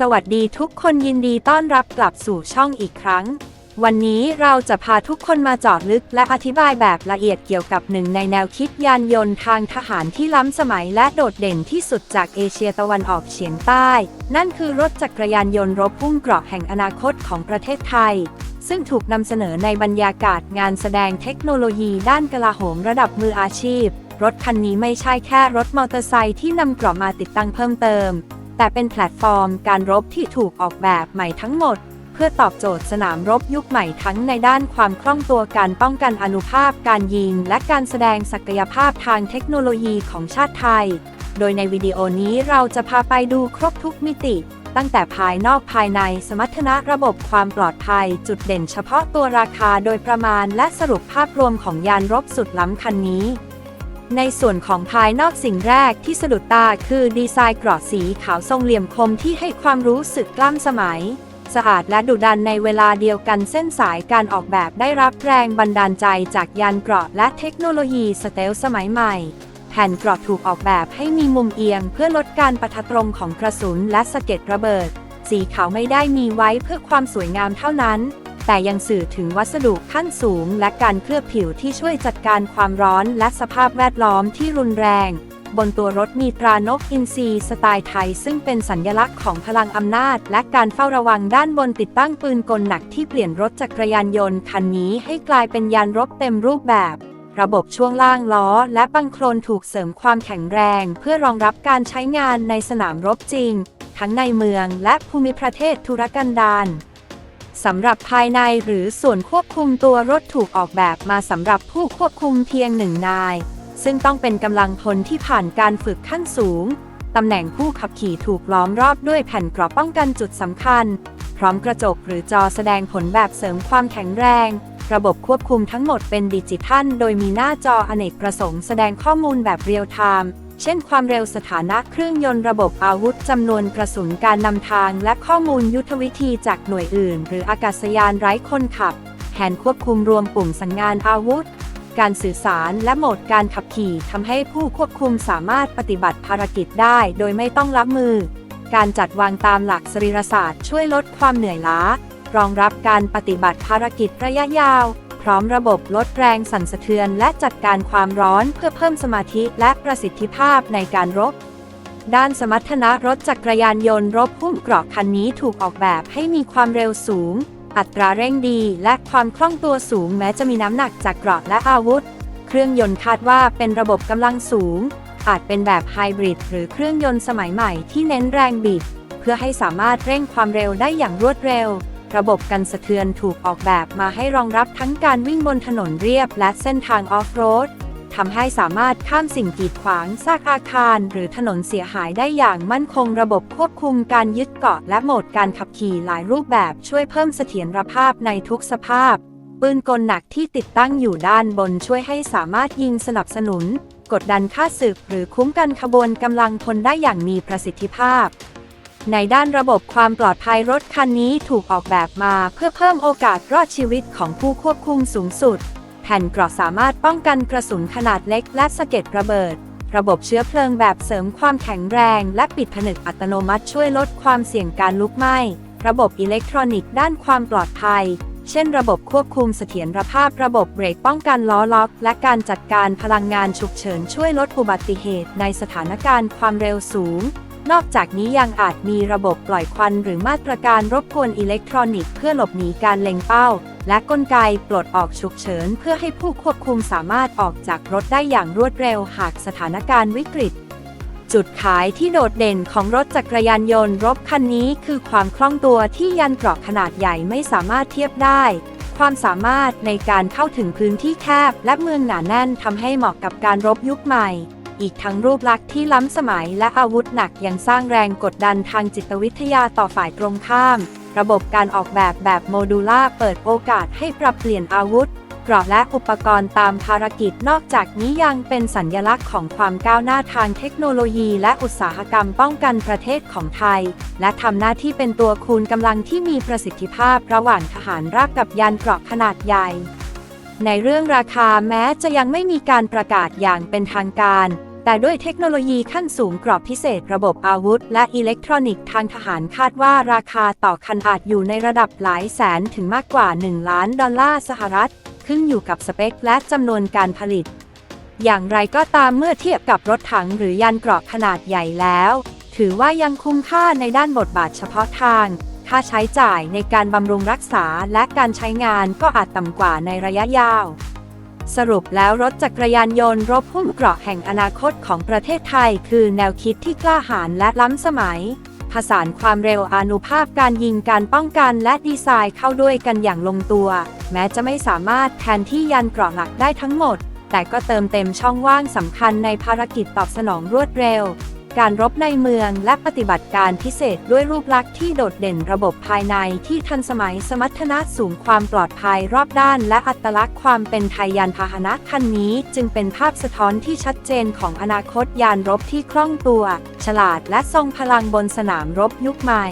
สวัสดีทุกคนยินดีต้อนรับกลับสู่ช่องอีกครั้ง วันนี้เราจะพาทุกคนมาเจาะลึกและอธิบายแบบละเอียดเกี่ยวกับหนึ่งในแนวคิดยานยนต์ทางทหารที่ล้ำสมัยและโดดเด่นที่สุดจากเอเชียตะวันออกเฉียงใต้ นั่นคือรถจักรยานยนต์รบพุ่งเกราะแห่งอนาคตของประเทศไทย ซึ่งถูกนำเสนอในบรรยากาศงานแสดงเทคโนโลยีด้านกลาโหมระดับมืออาชีพรถคันนี้ไม่ใช่แค่รถมอเตอร์ไซค์ที่นำกรอบมาติดตั้งเพิ่มเติม แต่เป็นแพลตฟอร์มการรบที่ถูกออกแบบใหม่ทั้งหมด เพื่อตอบโจทย์สนามรบยุคใหม่ทั้งในด้านความคล่องตัวการป้องกันอนุภาพการยิง และการแสดงศักยภาพทางเทคโนโลยีของชาติไทย โดยในวิดีโอนี้เราจะพาไปดูครบทุกมิติ ตั้งแต่ภายนอกภายในสมรรถนะระบบความปลอดภัย จุดเด่นเฉพาะตัวราคาโดยประมาณและสรุปภาพรวมของยานรบสุดล้ำคันนี้ ในส่วนของภายนอกสิ่งแรกที่สะดุดตาคือดีไซน์กรอบสีขาวทรงเหลี่ยมคมที่ให้ความรู้สึกกล้ำสมัย สะอาดและดุดันในเวลาเดียวกันเส้นสายการออกแบบได้รับแรงบันดาลใจจากยานเกราะและเทคโนโลยีสเตลสมัยใหม่ แผ่นกราะถูกออกแบบให้มีมุมเอียงเพื่อลดการปะทะตรงของกระสุนและสะเก็ดระเบิด สีขาวไม่ได้มีไว้เพื่อความสวยงามเท่านั้น แต่ยังสื่อถึงวัสดุขั้นสูง และการเคลือบผิวที่ช่วยจัดการความร้อนและสภาพแวดล้อมที่รุนแรง บนตัวรถมีตรานกอินทรีสไตล์ไทย ซึ่งเป็นสัญลักษณ์ของพลังอำนาจ และการเฝ้าระวังด้านบนติดตั้งปืนกลหนักที่เปลี่ยนรถจักรยานยนต์คันนี้ให้กลายเป็นยานรบเต็มรูปแบบ ระบบช่วงล่างล้อ และบังโคลนถูกเสริมความแข็งแรง เพื่อรองรับการใช้งานในสนามรบจริง ทั้งในเมืองและภูมิประเทศทุรกันดาร สำหรับภายในหรือส่วนควบคุมตัวรถถูกออกแบบมาสำหรับผู้ควบคุมเพียงหนึ่งนาย ซึ่งต้องเป็นกำลังพลที่ผ่านการฝึกขั้นสูง ตำแหน่งผู้ขับขี่ถูกล้อมรอบด้วยแผ่นกรอบป้องกันจุดสำคัญ พร้อมกระจกหรือจอแสดงผลแบบเสริมความแข็งแรง ระบบควบคุมทั้งหมดเป็นดิจิทัล โดยมีหน้าจออเนกประสงค์แสดงข้อมูลแบบเรียลไทม์ เช่นความเร็วสถานะเครื่องยนต์ระบบอาวุธจำนวนกระสุนการนำทางและข้อมูลยุทธวิธีจากหน่วยอื่น หรืออากาศยานไร้คนขับ แผนควบคุมรวมปุ่มสั่งงานอาวุธ การสื่อสารและโหมดการขับขี่ทำให้ผู้ควบคุมสามารถปฏิบัติภารกิจได้โดยไม่ต้องรับมือ การจัดวางตามหลักสรีรศาสตร์ช่วยลดความเหนื่อยล้ารองรับการปฏิบัติภารกิจระยะยาว พร้อมระบบลดแรงสั่นสะเทือนและจัดการความร้อนเพื่อเพิ่มสมาธิและประสิทธิภาพในการรบ ด้านสมรรถนะรถจักรยานยนต์รบพุ่งเกราะคันนี้ถูกออกแบบให้มีความเร็วสูง อัตราเร่งดีและความคล่องตัวสูงแม้จะมีน้ำหนักจากเกราะและอาวุธ เครื่องยนต์คาดว่าเป็นระบบกำลังสูง อาจเป็นแบบไฮบริดหรือเครื่องยนต์สมัยใหม่ที่เน้นแรงบิด เพื่อให้สามารถเร่งความเร็วได้อย่างรวดเร็ว ระบบกันสะเทือนถูกออกแบบมาให้รองรับทั้งการวิ่งบนถนนเรียบและเส้นทางออฟโรดทำให้สามารถข้ามสิ่งกีดขวางซากอาคาร หรือถนนเสียหายได้อย่างมั่นคงระบบควบคุมการยึดเกาะและโหมดการขับขี่หลายรูปแบบช่วยเพิ่มเสถียรภาพในทุกสภาพ ปืนกลหนักที่ติดตั้งอยู่ด้านบนช่วยให้สามารถยิงสนับสนุน กดดันค่าศึก หรือคุ้มกันขบวนกำลังพลได้อย่างมีประสิทธิภาพ ในด้านระบบความปลอดภัยรถคันนี้ถูกออกแบบมาเพื่อเพิ่มโอกาสรอดชีวิตของผู้ควบคุมสูงสุด แผ่นเกราะสามารถป้องกันกระสุนขนาดเล็กและสะเก็ดระเบิด ระบบเชื้อเพลิงแบบเสริมความแข็งแรง และปิดผนึกอัตโนมัติช่วยลดความเสี่ยงการลุกไหม้ ระบบอิเล็กทรอนิกส์ด้านความปลอดภัย เช่น ระบบควบคุมเสถียรภาพ ระบบเบรกป้องกันล้อล็อก และการจัดการพลังงานฉุกเฉินช่วยลดอุบัติเหตุในสถานการณ์ความเร็วสูง นอกจากนี้ยังอาจมีระบบปล่อยควันหรือมาตรการรบกวนอิเล็กทรอนิกส์เพื่อหลบหนีการเล็งเป้า และกลไกปลดออกฉุกเฉิน เพื่อให้ผู้ควบคุมสามารถออกจากรถได้อย่างรวดเร็วหากสถานการณ์วิกฤต จุดขายที่โดดเด่นของรถจักรยานยนต์รบคันนี้คือความคล่องตัวที่ยันเกราะขนาดใหญ่ไม่สามารถเทียบได้ ความสามารถในการเข้าถึงพื้นที่แคบและเมืองหนาแน่นทำให้เหมาะกับการรบยุคใหม่ อีกทั้งรูปลักษณ์ที่ล้ำสมัยและอาวุธหนักยังสร้างแรงกดดันทางจิตวิทยาต่อฝ่ายตรงข้าม ระบบการออกแบบแบบโมดูล่าเปิดโอกาสให้ปรับเปลี่ยนอาวุธเกราะและอุปกรณ์ตามภารกิจนอกจากนี้ยังเป็นสัญญลักษณ์ของความก้าวหน้าทางเทคโนโลยีและอุตสาหกรรมป้องกันประเทศของไทย และทำหน้าที่เป็นตัวคูณกำลังที่มีประสิทธิภาพระหว่างทหารราบกับยานเกราะขนาดใหญ่ ในเรื่องราคาแม้จะยังไม่มีการประกาศอย่างเป็นทางการ แต่ด้วยเทคโนโลยีขั้นสูงกรอบพิเศษระบบอาวุธ และอิเล็กทรอนิกส์ทางทหารคาดว่าราคาต่อคันอาจอยู่ในระดับหลายแสนถึงมากกว่า 1 ล้านดอลลาร์สหรัฐ ขึ้นอยู่กับสเปคและจำนวนการผลิต อย่างไรก็ตามเมื่อเทียบกับรถถังหรือยานเกราะขนาดใหญ่แล้ว ถือว่ายังคุ้มค่าในด้านบทบาทเฉพาะทาง ค่าใช้จ่ายในการบำรุงรักษาและการใช้งานก็อาจต่ำกว่าในระยะยาว สรุปแล้วรถจักรยานยนต์รบหุ้มเกราะแห่งอนาคตของประเทศไทย คือแนวคิดที่กล้าหาญและล้ำสมัย ผสานความเร็วอนุภาพการยิงการป้องกันและดีไซน์เข้าด้วยกันอย่างลงตัว แม้จะไม่สามารถแทนที่ยานเกราะหลักได้ทั้งหมด แต่ก็เติมเต็มช่องว่างสำคัญในภารกิจตอบสนองรวดเร็ว การรบในเมืองและปฏิบัติการพิเศษด้วยรูปลักษณ์ที่โดดเด่นระบบภายในที่ทันสมัยสมรรถนะสูงความปลอดภัยรอบด้าน และอัตลักษณ์ความเป็นไทยยานพาหนะคันนี้ จึงเป็นภาพสะท้อนที่ชัดเจนของอนาคตยานรบที่คล่องตัว ฉลาดและทรงพลังบนสนามรบยุคใหม่